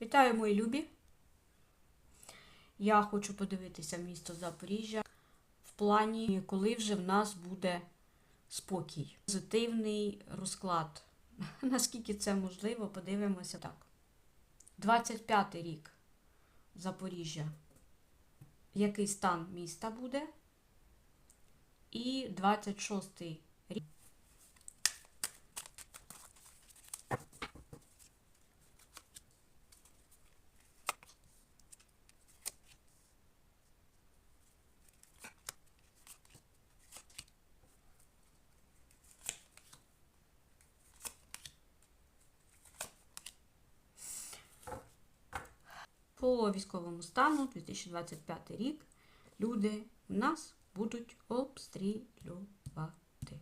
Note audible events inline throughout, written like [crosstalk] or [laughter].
Вітаю, мої любі! Я хочу подивитися місто Запоріжжя в плані, коли вже в нас буде спокій. Позитивний розклад. [laughs] Наскільки це можливо, подивимося так. 25 й рік Запоріжжя. Який стан міста буде? І 26 рік. По військовому стану 2025 рік люди нас будуть обстрілювати.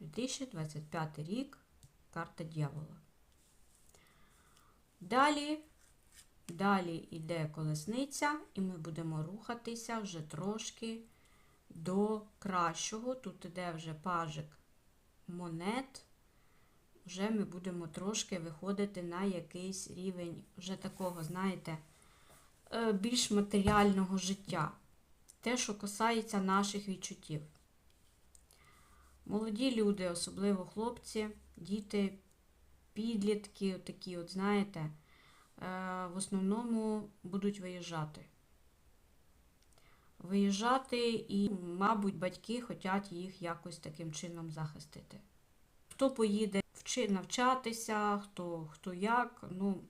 2025 рік карта дьявола. Далі, далі йде колесниця, і ми будемо рухатися вже трошки до кращого. Тут іде вже пажик монет вже ми будемо трошки виходити на якийсь рівень вже такого, знаєте, е, більш матеріального життя. Те, що касається наших відчуттів. Молоді люди, особливо хлопці, діти, підлітки, такі, от, знаєте, е, в основному будуть виїжджати. Виїжджати і, мабуть, батьки хочуть їх якось таким чином захистити. Хто поїде вчи, навчатися, хто, хто як. Ну,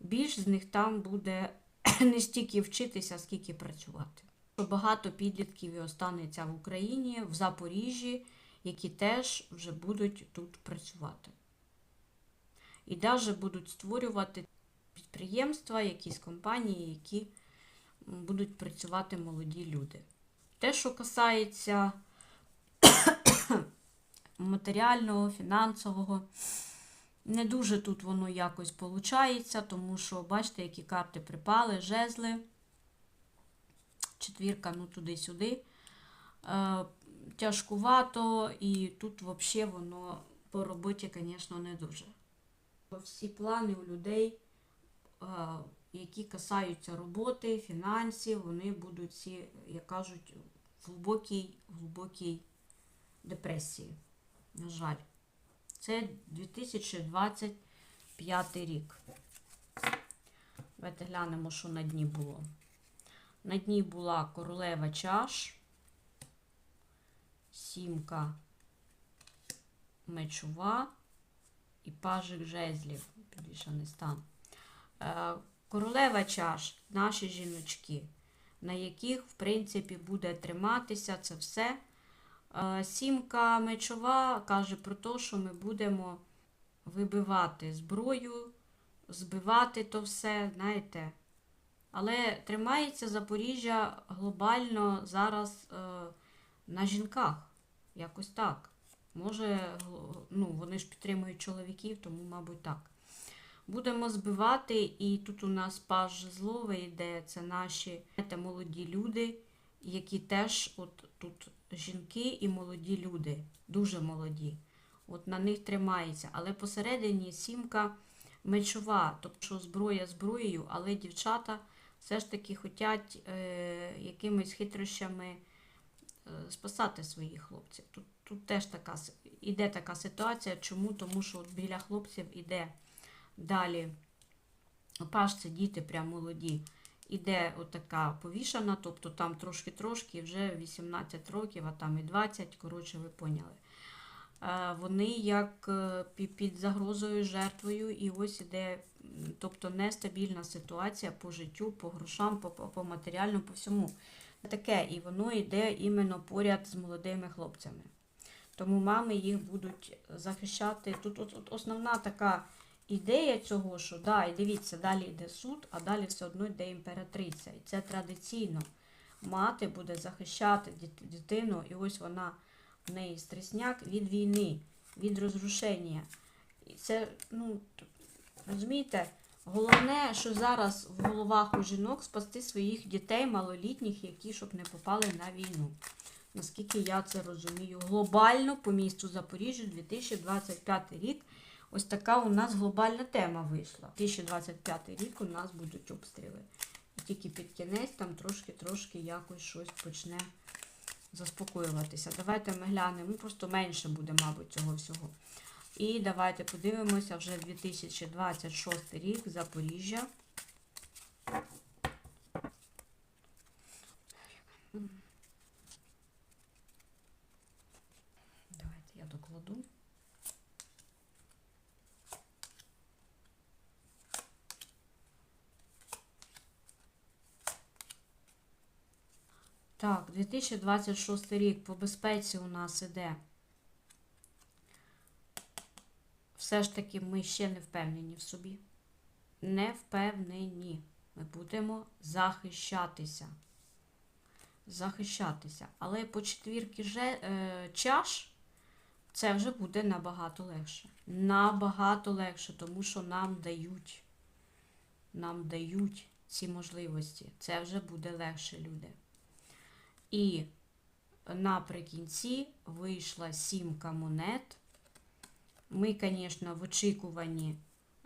більш з них там буде [clears throat] не стільки вчитися, скільки працювати. Багато підлітків і останеться в Україні, в Запоріжжі, які теж вже будуть тут працювати. І навіть будуть створювати підприємства, якісь компанії, які будуть працювати молоді люди. Те, що касається матеріального, фінансового. Не дуже тут воно якось виходить, тому що, бачите, які карти припали, жезли, четвірка, ну туди-сюди. Е, тяжкувато, і тут взагалі воно по роботі, звісно, не дуже. Всі плани у людей, е, які касаються роботи, фінансів, вони будуть всі, як кажуть, в глибокій, глибокій депресії. На жаль, це 2025 рік. Давайте глянемо, що на дні було. На дні була королева чаш, сімка мечова і пажик жезлів, підвішаний стан. Е, королева чаш, наші жіночки, на яких, в принципі, буде триматися це все. Сімка мечова каже про те, що ми будемо вибивати зброю, збивати то все, знаєте. Але тримається Запоріжжя глобально зараз е, на жінках. Якось так. Може, ну, вони ж підтримують чоловіків, тому, мабуть, так. Будемо збивати, і тут у нас паж зловий йде, це наші знаєте, молоді люди, які теж от тут жінки і молоді люди, дуже молоді. От на них тримається. Але посередині сімка мечова, тобто зброя зброєю, але дівчата все ж таки хочуть е, якимись хитрощами е, спасати своїх хлопців. Тут тут теж така іде така ситуація. Чому? Тому що от біля хлопців іде далі. Паш це діти прям молоді іде отака повішана, тобто там трошки-трошки вже 18 років, а там і 20, коротше, ви поняли. Е, вони як е, під загрозою, жертвою, і ось іде, тобто нестабільна ситуація по життю, по грошам, по, по матеріальному, по всьому. Таке, і воно йде іменно поряд з молодими хлопцями. Тому мами їх будуть захищати. Тут от, от основна така ідея цього, що да, і дивіться, далі йде суд, а далі все одно йде імператриця. І це традиційно. Мати буде захищати дитину, і ось вона в неї стресняк від війни, від розрушення. І це, ну, розумієте, головне, що зараз в головах у жінок спасти своїх дітей малолітніх, які щоб не попали на війну. Наскільки я це розумію, глобально по місту Запоріжжя 2025 рік Ось така у нас глобальна тема вийшла. 2025 рік у нас будуть обстріли. І тільки під кінець там трошки-трошки якось щось почне заспокоюватися. Давайте ми глянемо, просто менше буде, мабуть, цього всього. І давайте подивимося вже 2026 рік Запоріжжя. Давайте я докладу. Так, 2026 рік по безпеці у нас іде. Все ж таки ми ще не впевнені в собі. Не впевнені. Ми будемо захищатися. Захищатися. Але по четвірки е, чаш це вже буде набагато легше. Набагато легше, тому що нам дають. Нам дають ці можливості. Це вже буде легше, люди. І наприкінці вийшла сімка монет. Ми, звісно, в очікуванні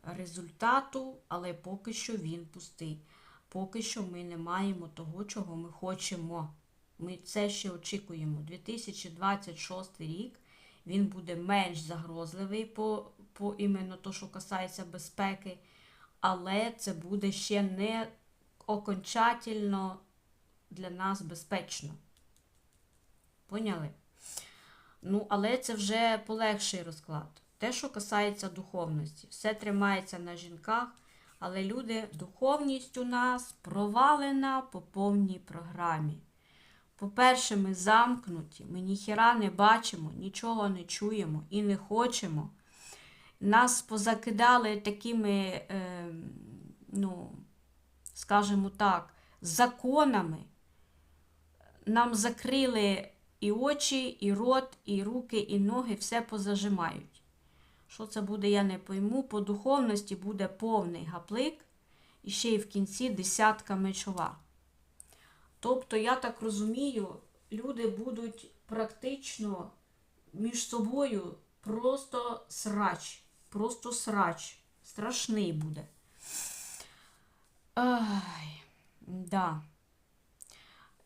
результату, але поки що він пустий. Поки що ми не маємо того, чого ми хочемо. Ми це ще очікуємо. 2026 рік він буде менш загрозливий по, по іменно то, що касається безпеки, але це буде ще не окончательно для нас безпечно. Поняли? Ну, але це вже полегший розклад. Те, що касається духовності, все тримається на жінках, але люди, духовність у нас провалена по повній програмі. По-перше, ми замкнуті, ми ніхіра не бачимо, нічого не чуємо і не хочемо. Нас позакидали такими, е, ну, скажімо так, законами. Нам закрили і очі, і рот, і руки, і ноги, все позажимають. Що це буде, я не пойму. По духовності буде повний гаплик, і ще й в кінці десятка мечова. Тобто, я так розумію, люди будуть практично між собою просто срач. Просто срач. Страшний буде. Ай, да.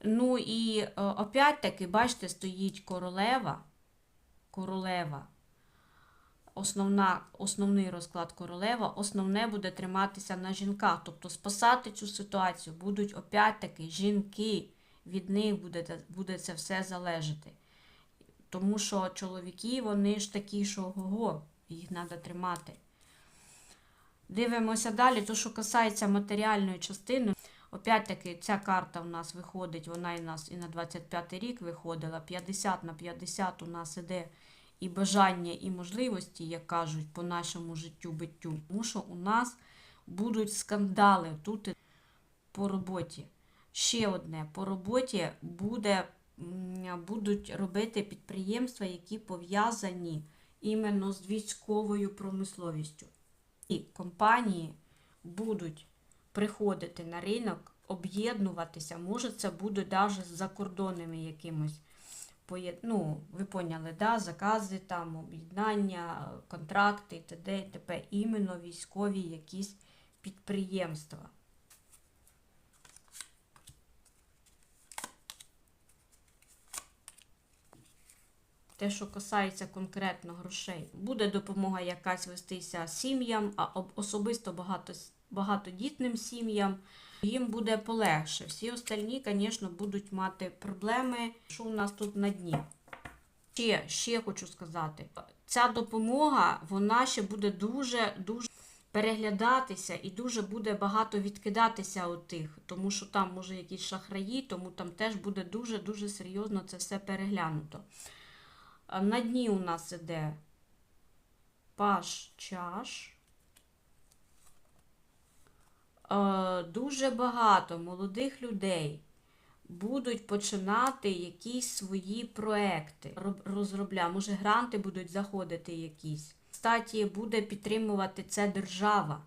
Ну і е, опять-таки, бачите, стоїть королева. Королева. Основна, основний розклад королева, основне буде триматися на жінках. Тобто спасати цю ситуацію будуть опять-таки жінки. Від них буде, буде це все залежати. Тому що чоловіки, вони ж такі, що ого, їх треба тримати. Дивимося далі, то, що касається матеріальної частини. Опять-таки, ця карта у нас виходить, вона і нас і на 25 й рік виходила. 50 на 50 у нас іде і бажання, і можливості, як кажуть, по нашому життю биттю. Тому що у нас будуть скандали тут по роботі. Ще одне, по роботі буде, будуть робити підприємства, які пов'язані іменно з військовою промисловістю. І компанії будуть приходити на ринок, об'єднуватися. Може, це буде навіть з закордонними якимось. Ну, ви поняли, да? закази, там, об'єднання, контракти, т.д. і т.п. Іменно військові якісь підприємства. Те, що касається конкретно грошей, буде допомога якась вестися сім'ям, а особисто багато, багатодітним сім'ям. Їм буде полегше. Всі остальні, звісно, будуть мати проблеми. Що у нас тут на дні? Ще, ще хочу сказати, ця допомога, вона ще буде дуже, дуже переглядатися і дуже буде багато відкидатися у тих, тому що там може якісь шахраї, тому там теж буде дуже-дуже серйозно це все переглянуто. На дні у нас іде паш чаш. Е, Дуже багато молодих людей будуть починати якісь свої проекти роб- розробляти. Може, гранти будуть заходити якісь. Кстаті, буде підтримувати це держава.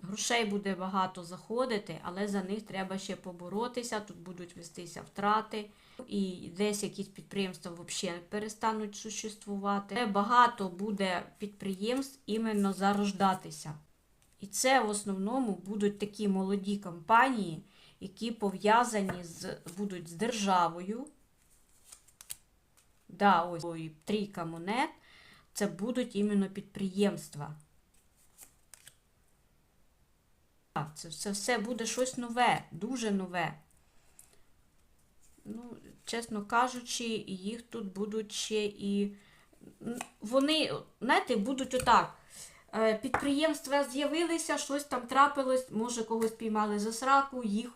Грошей буде багато заходити, але за них треба ще поборотися. Тут будуть вестися втрати, і десь якісь підприємства взагалі перестануть существувати. Багато буде підприємств іменно зарождатися. І це в основному будуть такі молоді компанії, які пов'язані з, будуть з державою. Да, ось трійка монет. Це будуть іменно підприємства. Так, це, це все буде щось нове, дуже нове. Ну, чесно кажучи, їх тут будуть ще і. Вони, знаєте, будуть отак. Е, Підприємства з'явилися, щось там трапилось, може когось піймали за сраку, їх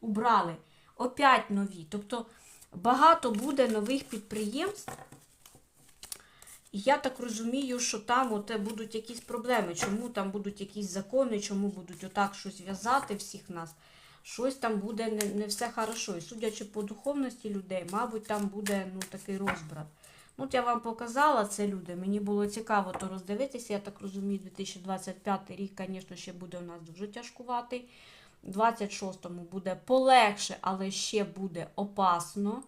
убрали. Опять нові. Тобто багато буде нових підприємств. І я так розумію, що там от будуть якісь проблеми. Чому там будуть якісь закони, чому будуть отак щось в'язати всіх нас. Щось там буде не, не все хорошо. І судячи по духовності людей, мабуть, там буде ну, такий розбрат. Ну, от я вам показала це, люди. Мені було цікаво то роздивитися. Я так розумію, 2025 рік, звісно, ще буде у нас дуже тяжкуватий. 26-му буде полегше, але ще буде опасно.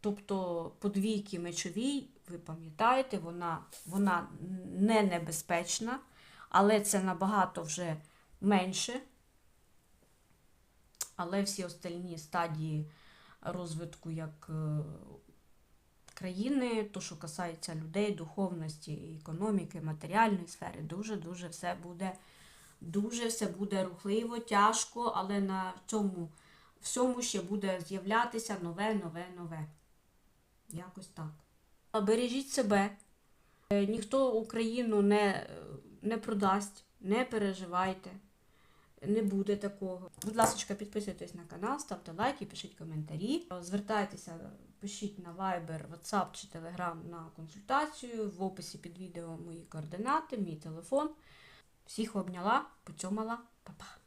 Тобто подвійки мечовій, ви пам'ятаєте, вона, вона не небезпечна, але це набагато вже менше. Але всі остальні стадії розвитку як е, країни, то, що касається людей, духовності, економіки, матеріальної сфери, дуже-дуже все буде, дуже все буде рухливо, тяжко, але на цьому всьому ще буде з'являтися нове, нове, нове. Якось так. Бережіть себе. Е, Ніхто Україну не, е, не продасть, не переживайте. Не буде такого. Будь ласка, підписуйтесь на канал, ставте лайки, пишіть коментарі. Звертайтеся, пишіть на Viber, WhatsApp чи Telegram на консультацію. В описі під відео мої координати, мій телефон. Всіх обняла, поцьомала, па-па.